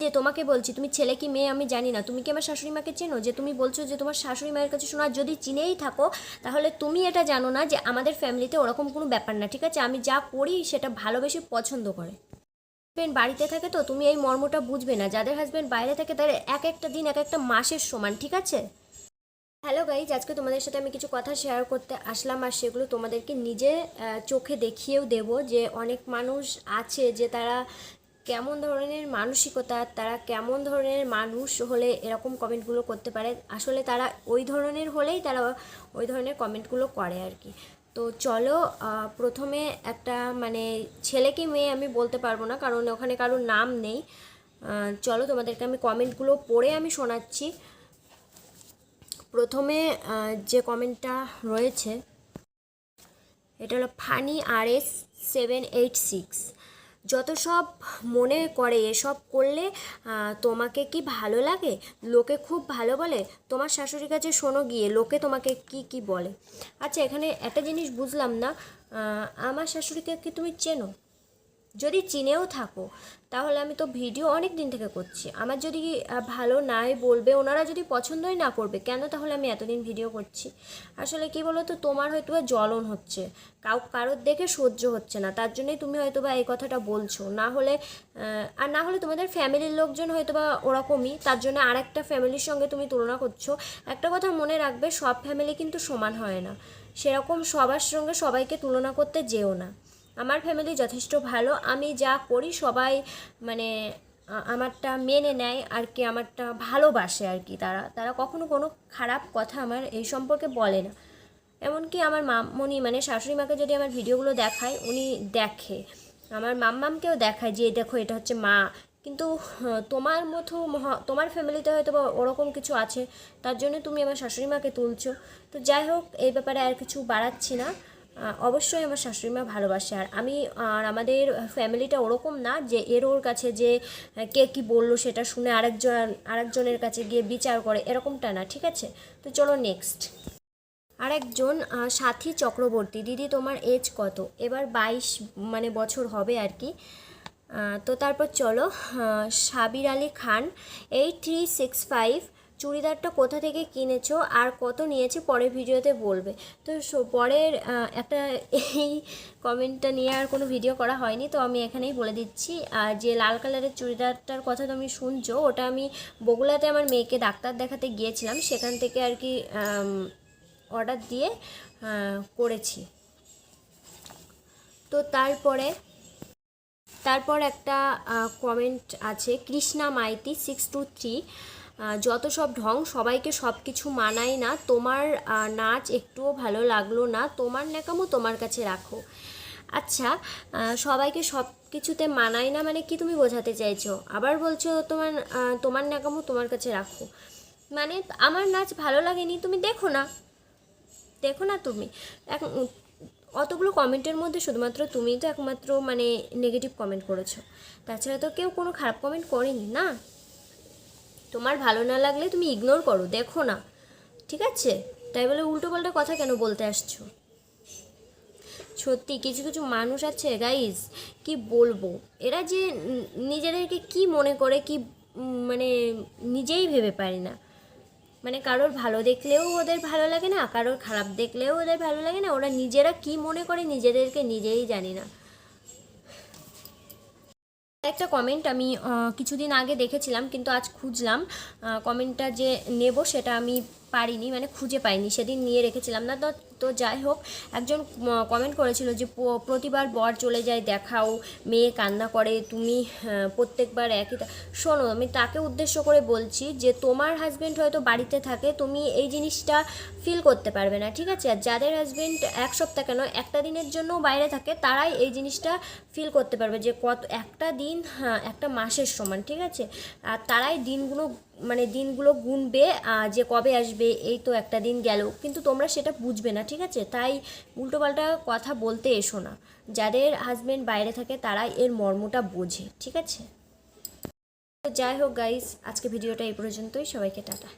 যে তোমাকে বলছি, তুমি ছেলে কি মেয়ে আমি জানি না। তুমি কি আমার শাশুড়ি মাকে চেনো? যে তুমি বলছো যে তোমার শাশুড়ি মায়ের কাছে শোনা যদি চিনেই থাকো, তাহলে তুমি এটা জানো না যে আমাদের ফ্যামিলিতে ওরকম কোনো ব্যাপার না, ঠিক আছে? আমি যা করি সেটা ভালোবেসে পছন্দ করে। হাজব্যান্ড বাড়িতে থাকে তো, তুমি এই মর্মটা বুঝবে না। যাদের হাজব্যান্ড বাইরে থাকে, তাদের এক একটা দিন, এক একটা মাসের সমান, ঠিক আছে? হ্যালো গাইজ আজকে তোমাদের সাথে আমি কিছু কথা শেয়ার করতে আসলাম আর সেগুলো তোমাদেরকে নিজে চোখে দেখিয়েও দেব যে অনেক মানুষ আছে যে তারা কেমন ধরনের মানসিকতা, তারা কেমন ধরনের মানুষ হলে এরকম কমেন্টগুলো করতে পারে? আসলে তারা ওই ধরনের হলেই তারা ওই ধরনের কমেন্টগুলো করে আর কি। তো চলো প্রথমে একটা মানে ছেলে কি মেয়ে আমি বলতে পারব না, কারণ ওখানে কারোর নাম নেই। চলো তোমাদেরকে আমি কমেন্টগুলো পড়ে আমি শোনাচ্ছি। প্রথমে যে কমেন্টটা রয়েছে, এটা হলো funny R S seven eight six. যত সব মনে করে, এসব করলে তোমাকে কি ভালো লাগে? লোকে খুব ভালো বলে, তোমার শাশুড়ির কাছে শোনো গিয়ে, লোকে তোমাকে কি কি বলে? আচ্ছা এখানে একটা জিনিস বুঝলাম না আমার শাশুড়িকে কি তুমি চেনো? যদি চিনেও থাকো, তাহলে আমি তো ভিডিও অনেক দিন থেকে করছি। আমার যদি ভালো নাই বলবে, ওনারা যদি পছন্দই না করবে, কেন তাহলে আমি এতদিন ভিডিও করছি? আসলে কি বলো তো তোমার হয়তো বা জ্বলন হচ্ছে, কাউ, কারোর দেখে সহ্য হচ্ছে না, তার জন্যই তুমি হয়তো বা এই কথাটা বলছো। না হলে আর না হলে তোমাদের ফ্যামিলির লোকজন হয়তো বা ওরকমই, তার জন্য আর একটা ফ্যামিলির সঙ্গে তুমি তুলনা করছ। একটা কথা মনে রাখবে, সব ফ্যামিলি কিন্তু সমান হয় না। সেরকম সবার সঙ্গে সবাইকে তুলনা করতে যেও না। আমার ফ্যামিলি যথেষ্ট ভালো। আমি যা করি সবাই মানে আমারটা মেনে নেয় আর কি আমারটা ভালোবাসে আর কি তারা। তারা কখনো কোনো খারাপ কথা আমার এই সম্পর্কে বলে না। এমনকি আমার মামনি মানে শাশুড়ি মাকে যদি আমার ভিডিওগুলো দেখায় উনি দেখে। আমার মাম্মামকেও দেখায় যে দেখো এটা হচ্ছে মা। কিন্তু হ্যাঁ, তোমার মতো তোমার ফ্যামিলিতে হয়তো বা ওরকম কিছু আছে তার জন্য তুমি আমার শাশুড়ি মাকে তুলছো। তো যাই হোক এই ব্যাপারে আর কিছু বাড়াচ্ছি না। অবশ্যই আমার শাশুড়ি মা ভালোবাসে। আর আমি, আর আমাদের ফ্যামিলিটা ওরকম না যে এর ওর কাছে যে কে কি বলল সেটা শুনে আরেকজন, আরেকজনের কাছে গিয়ে বিচার করে, এরকমটা না, ঠিক আছে? তো চলো নেক্সট আরেকজন সাথী চক্রবর্তী, দিদি তোমার এজ কত? এবার বাইশ মানে বছর হবে আর কি। তো তারপর চলো Sabir Ali Khan eight three six five চুড়িদারটা কোথা থেকে কিনেছো আর কত নিয়েছে পরের ভিডিওতে বলবে। তো পরের একটা এই কমেন্টটা নিয়ে আর কোনো ভিডিও করা হয়নি, তো আমি এখানেই বলে দিচ্ছি। আর যে লাল কালারের চুড়িদারটার কথা তুমি শুনছো, ওটা আমি বগুলাতে আমার মেয়েকে ডাক্তার দেখাতে গিয়েছিলাম, সেখান থেকে আর কি অর্ডার দিয়ে করেছি। তো তারপরে, তারপর একটা কমেন্ট আছে, Krishna Maity six two three যত সব ঢং সবাইকে সব কিছু মানায় না। তোমার নাচ একটুও ভালো লাগল না। তোমার ন্যাকামো তোমার কাছে রাখো। আচ্ছা সবাইকে সব কিছুতে মানায় না মানে কি তুমি বোঝাতে চাইছো? আবার বলছো তোমার তোমার ন্যাকামো তোমার কাছে রাখো। মানে আমার নাচ ভালো লাগেনি, তুমি দেখো না। দেখো না তুমি। এখন অতগুলো কমেন্টের মধ্যে শুধুমাত্র তুমিই তো একমাত্র মানে নেগেটিভ কমেন্ট করেছ। তাছাড়া তো কেউ কোনো খারাপ কমেন্ট করেনি, না? তোমার ভালো না লাগলে তুমি ইগনোর করো, দেখো না। ঠিক আছে? তাই বলে উল্টো পাল্টা কথা কেন বলতে আসছো? সত্যি, কিছু কিছু মানুষ আছে গাইজ কি বলব? এরা যে নিজেদেরকে কি মনে করে, কি মানে নিজেই ভেবে পারি না। মানে কারোর ভালো দেখলেও ওদের ভালো লাগে না, কারোর খারাপ দেখলেও ওদের ভালো লাগে না, ওরা নিজেরা কি মনে করে নিজেদেরকে নিজেই জানি না। একটা কমেন্ট আমি কিছুদিন আগে দেখেছিলাম কিন্তু আজ খুঁজলাম কমেন্টটা যে নেব সেটা আমি পারিনি মানে খুঁজে পাইনি। সেদিন নিয়ে রেখেছিলাম না, তো তো যাই হোক, একজন কমেন্ট করেছিল যে প্রতিবার বর চলে যায়, দেখাও, মেয়ে কান্না করে, তুমি প্রত্যেকবার একই শোনো, আমি তাকে উদ্দেশ্য করে বলছি যে, তোমার হাজব্যান্ড হয়তো বাড়িতে থাকে, তুমি এই জিনিসটা ফিল করতে পারবে না, ঠিক আছে? আর যাদের হাজব্যান্ড এক সপ্তাহ কেন, একটা দিনের জন্য বাইরে থাকে, তারাই এই জিনিসটা ফিল করতে পারবে যে, কত, একটা দিন হ্যাঁ একটা মাসের সমান, ঠিক আছে? আর তারাই দিনগুলো মানে দিনগুলো গুনবে যে কবে আসবে, এই তো একটা দিন গেল। কিন্তু তোমরা সেটা বুঝবে না, ঠিক আছে? তাই উল্টোপাল্টা কথা বলতে এসো না। যাদের হাজব্যান্ড বাইরে থাকে তারাই এর মর্মটা বোঝে, ঠিক আছে? যাই হোক গাইস আজকে ভিডিওটা এই পর্যন্তই। সবাইকে টাটা।